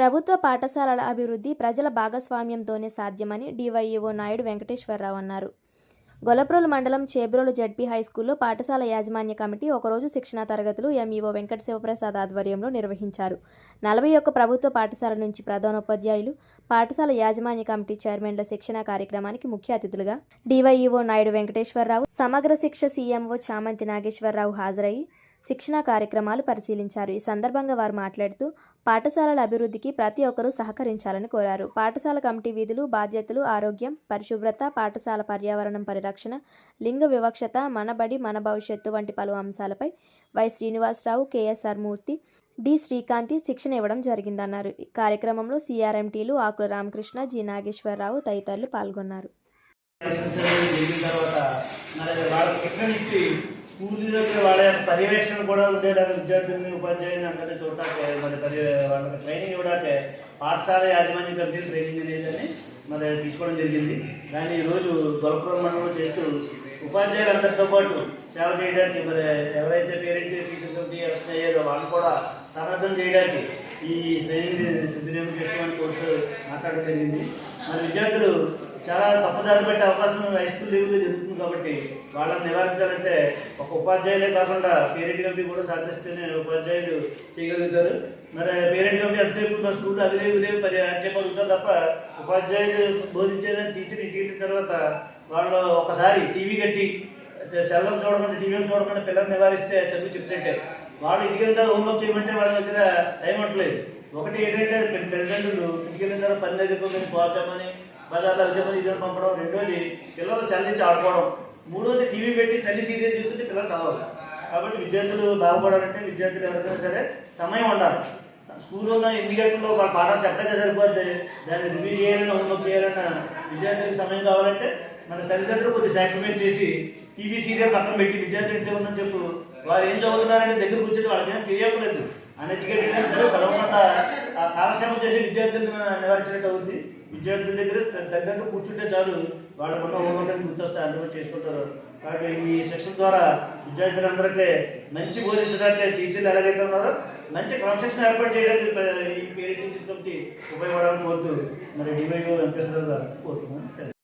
ప్రభుత్వ పాఠశాలల అభివృద్ధి ప్రజల భాగస్వామ్యంతోనే సాధ్యమని డివైఈఓ నాయుడు వెంకటేశ్వరరావు అన్నారు. గొలప్రోలు మండలం చేబ్రోలు జడ్పీ హైస్కూల్లో పాఠశాల యాజమాన్య కమిటీ ఒకరోజు శిక్షణా తరగతులు ఎంఈఓ వెంకట శివప్రసాద్ ఆధ్వర్యంలో నిర్వహించారు. నలభై ఒక్క ప్రభుత్వ పాఠశాల నుంచి ప్రధానోపాధ్యాయులు పాఠశాల యాజమాన్య కమిటీ చైర్మన్ల శిక్షణా కార్యక్రమానికి ముఖ్య అతిథులుగా డివైఈఓ నాయుడు వెంకటేశ్వరరావు సమగ్ర శిక్ష సీఎంఓ చామంతి నాగేశ్వరరావు హాజరయ్యి శిక్షణా కార్యక్రమాలు పరిశీలించారు. ఈ సందర్భంగా వారు మాట్లాడుతూ పాఠశాలల అభివృద్ధికి ప్రతి ఒక్కరూ సహకరించాలని కోరారు. పాఠశాల కమిటీ విధులు బాధ్యతలు ఆరోగ్యం పరిశుభ్రత పాఠశాల పర్యావరణం పరిరక్షణ లింగ వివక్షత మనబడి మన భవిష్యత్తు వంటి పలు అంశాలపై Y. Srinivasarao K S R Murthy D. Srikanthi శిక్షణ ఇవ్వడం జరిగిందన్నారు. ఈ కార్యక్రమంలో సిఆర్ఎంటీలు ఆకుల రామకృష్ణ జి. నాగేశ్వరరావు తదితరులు పాల్గొన్నారు. స్కూల్లోకి వాళ్ళ పర్యవేక్షణ కూడా ఉండేలాగా విద్యార్థుల్ని ఉపాధ్యాయుని అందరినీ చూడటానికి మరి పరి వాళ్ళకి ట్రైనింగ్ ఇవ్వడానికి పాఠశాల యాజమాన్య కమిటీ ట్రైనింగ్ అనేదని మరి తీసుకోవడం జరిగింది. కానీ ఈరోజు గొలపురం మండలం చేస్తూ ఉపాధ్యాయులందరితో పాటు సేవ చేయడానికి మరి ఎవరైతే పేరెంట్ టీచర్ కమిటీ ఎలక్షన్ అయ్యారో వాళ్ళు కూడా సన్నద్ధం చేయడానికి ఈ ట్రైనింగ్ సద్వినియోగం చేసుకోవడానికి కోర్సు మాట్లాడడం జరిగింది. మరి విద్యార్థులు చాలా తప్పుదారి పెట్టే అవకాశం హై స్కూల్ లెవెల్లో జరుగుతుంది కాబట్టి వాళ్ళని నివారించాలంటే ఒక ఉపాధ్యాయులే కాకుండా పేరెంట్ కమిటీ కూడా సాధిస్తేనే ఉపాధ్యాయులు చేయగలుగుతారు. మరి పేరెంట్ కమిటీ ఎంతసేపు మా స్కూల్లో అవి లేవు లేవు పది అని అడుగుతారు తప్ప ఉపాధ్యాయులు బోధించేదని టీచర్ ఇంటికి వెళ్ళిన తర్వాత వాళ్ళు ఒకసారి టీవీ కట్టి సెల్లం చూడకుండా టీవీలు చూడకుండా పిల్లల్ని నివారిస్తే చదువు చెప్పినట్టే వాళ్ళు ఇంటికి వెళ్తారు హోంవర్క్ చేయమంటే వాళ్ళ దగ్గర టైం ఉండట్లేదు. ఒకటి ఏంటంటే తల్లిదండ్రులు ఇంటికి వెళ్ళిన తర్వాత పని దగ్గర పోతామని మళ్ళీ ఉద్యమం ఇది పంపడం రెండోది పిల్లలు సెల్ ఆడుకోవడం మూడోది టీవీ పెట్టి తల్లి సీరియల్ చెప్తుంటే పిల్లలు చదవాలి. కాబట్టి విద్యార్థులు బాగుపడాలంటే విద్యార్థులు ఎవరికైనా సరే సమయం ఉండాలి. స్కూల్లో ఉన్న ఎన్ని గంటల్లో వాళ్ళ పాఠాలు చక్కగా సరిపోద్ది. దాన్ని రివ్యూ చేయాలన్నా హోంవర్క్ చేయాలన్నా విద్యార్థులకు సమయం కావాలంటే మన తల్లిదండ్రులు కొద్ది సాక్రిఫైస్ చేసి టీవీ సీరియల్ పక్కన పెట్టి విద్యార్థులు ఇంట్లో ఉందని చెప్పు. వారు ఏం చదువుతున్నారంటే దగ్గర కూర్చొని వాళ్ళకి ఏం తెలియట్లేదు అన్ఎడ్యుకేటెడ్ చదవకుండా ఆ కాలక్షేమం చేసే విద్యార్థులను నివారించినట్టు అవుతుంది విద్యార్థుల దగ్గర తగ్గట్టు తల్లిదండ్రులు కూర్చుంటే చాలు వాళ్ళకున్న హోంవర్క్ అనేది గుర్తొస్తే అందరూ చేసుకుంటారు. కాబట్టి ఈ సెక్షన్ ద్వారా విద్యార్థులందరికీ మంచి బోధించడానికి టీచర్లు ఎలాగైతే ఉన్నారో మంచి క్రమశిక్షణ ఏర్పాటు చేయడానికి ఈ పేరెంట్ టీచర్ ఉపయోగపడాలని కోరుతూ మరి డివైఓ వెంకటేశ్వర గారు కోరుతున్నాను.